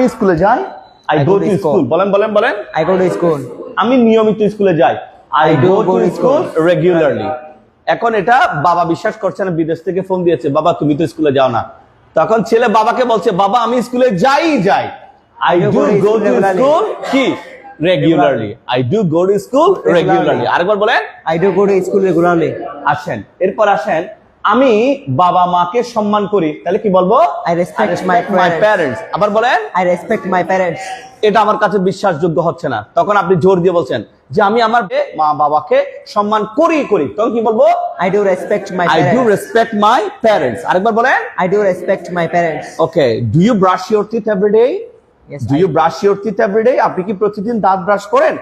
আমি স্কুলে যাই আই গো টু স্কুল বলেন বলেন বলেন। I go to school. আমি নিয়মিত স্কুলে যাই। I go to school regularly এখন এটা বাবা বিশ্বাস করছে না বিদেশ থেকে ফোন দিয়েছে বাবা তুমি তো স্কুলে যাও না। তখন ছেলে বাবাকে বলছে বাবা আমি স্কুলে যাই যাই। I do go to school কি? Regularly I do go to school regularly আরেকবার বলেন। I do go to school regularly. আসেন। এরপর আসেন আমি বাবা মাকে সম্মান করি তাহলে কি বলব? মাই প্যারেন্টস আবার বলেন? I respect my parents. এটা আমার কাছে বিশ্বাসযোগ্য হচ্ছে না। তখন আপনি জোর দিয়ে বলছেন যে আমি আমার মা বাবাকে সম্মান করি করি। তখন কি বলব? I do respect my I do respect my parents আরেকবার বলেন। I do respect my parents okay do you brush your teeth everyday do you brush your teeth everyday আপনি কি প্রতিদিন দাঁত ব্রাশ করেন?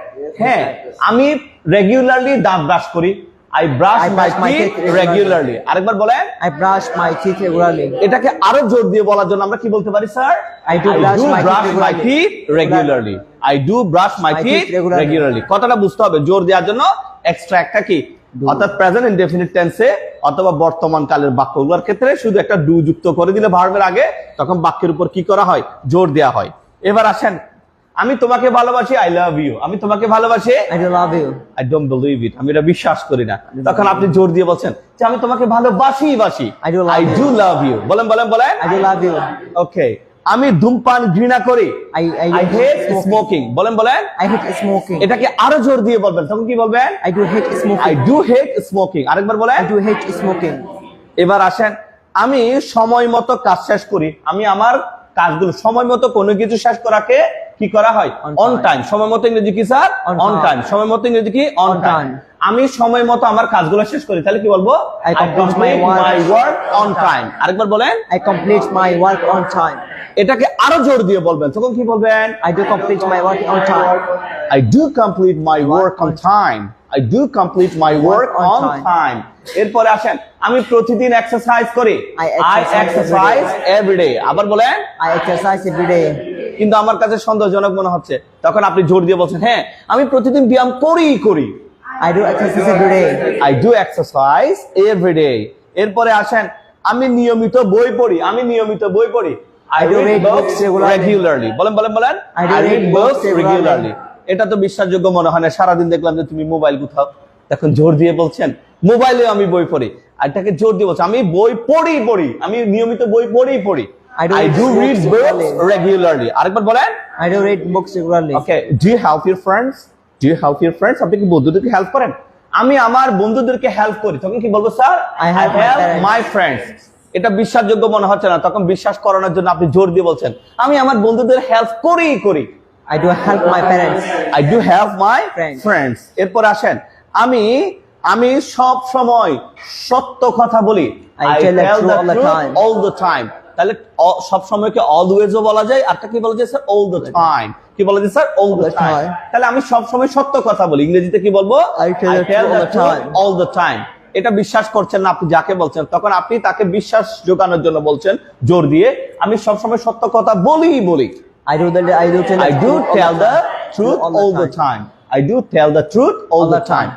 হ্যাঁ আমি রেগুলারলি দাঁত ব্রাশ করি। I brush I my my teeth teeth regularly আরেকবার বলেন। I brush my teeth regularly. এটাকে আরও জোর দিয়ে বলার জন্য আমরা কি বলতে পারি sir? I do brush my teeth my regularly. Teeth regularly I do brush my My teeth teeth regularly. Regularly কথাটা বুঝতে হবে জোর দেওয়ার জন্য এক্সট্রা একটা কি? অর্থাৎ প্রেজেন্ট ইনডেফিনিট টেন্সে অথবা বর্তমান কালের বাক্যগুলোর ক্ষেত্রে শুধু একটা ডু যুক্ত করে দিলে ভার্বের আগে তখন বাক্যের উপর কি করা হয়? জোর দেওয়া হয়। এবার আসেন আমি তোমাকে ভালোবাসি আই লাভ ইউ আমি তোমাকে ভালোবাসি do love you. I don't believe it আমি এটা বিশ্বাস করি না। তখন আপনি জোর দিয়ে বলছেন যে আমি তোমাকে ভালোবাসি বাসি। আই. ডু লাভ ইউ বলেন বলেন বলেন। Do love you. ওকে আমি ধূমপান ঘৃণা করি। I, আই হেট স্মোকিং বলেন বলেন। আই হেট স্মোকিং এটাকে আরও জোর দিয়ে বলবেন। তখন কি বলবেন? I hate hate I do hate smoking আরেকবার বলেন। আই ডু hate স্মোকিং এবার আসেন। আমি সময় মতো কাজ শেষ করি। আমি আমার কাজগুলো সময় মতো কোনো কিছু শেষ করাকে কি করা হয়? অন টাইম সময় মতো ইংরেজি কি স্যার? অন টাইম সময় মতো ইংরেজি কি? অন টাইম আমি সময় মতো আমার কাজগুলো শেষ করি তাহলে কি বলব? I complete my work on time আরেকবার বলেন। I complete my work on time এটাকে আরও জোর দিয়ে বলবেন। তখন কি বলবেন? I do complete my work on time I do complete my work on time I do complete my work on time এরপরে আসেন আমি প্রতিদিন এক্সারসাইজ করি। Exercise এক্সারসাইজ এভরিডে আবার বলেন exercise every day. কিন্তু আমার কাছে সন্দেহজনক মনে হচ্ছে তখন আপনি জোর দিয়ে বলছেন হ্যাঁ আমি প্রতিদিন ব্যায়াম করি করি। I do exercise every day. I do exercise everyday এরপরে আসেন আমি নিয়মিত বই পড়ি আমি নিয়মিত বই পড়ি। I read books regularly. Regularly বলেন বলেন বলেন। I do read books regularly. Regularly এটা তো বিশ্বাসযোগ্য মনে হয় না। সারাদিন দেখলাম যে তুমি মোবাইল কোথাও এখন জোর দিয়ে বলছেন মোবাইলে আমি বই পড়ি। আর এটাকে জোর দিয়ে বলছি আমি বই পড়ি পড়ি। আমি নিয়মিত বই পড়ি পড়ি। I do I read do books read books regularly. Regularly আরেকবার বলেন। I do read books regularly. Okay do you help your friends do you help your friends আপনি কি বন্ধুদেরকে হেল্প করেন? আমি আমার বন্ধুদেরকে হেল্প করি। তখন কি বলব sir help my parents. My friends এটা বিশ্বাসযোগ্য মনে হচ্ছে না। তখন বিশ্বাস করানোর জন্য আপনি জোর দিয়ে বলছেন আমি আমার বন্ধুদের হেল্প করি করি। I do help my parents. I do help my friends এরপর আসেন আমি আমি সব সময় সত্য কথা বলি. অল দ্য টাইম তাহলে সব সময় কি অলওয়েজও বলা যায়? আর কি বলা যায় স্যার অল দ্য টাইম কি বলা যায় স্যার অল দ্য টাইম তাহলে আমি সব সময় সত্য কথা বলি। ইংরেজিতে কি বলব. অল দ্য টাইম এটা বিশ্বাস করছেন না আপনি যাকে বলছেন। তখন আপনি তাকে বিশ্বাস যোগানোর জন্য বলছেন জোর দিয়ে। আমি সবসময় সত্য কথা বলি বলি। I do the I do tell I do all tell the truth all all the time. I do tell the truth all time.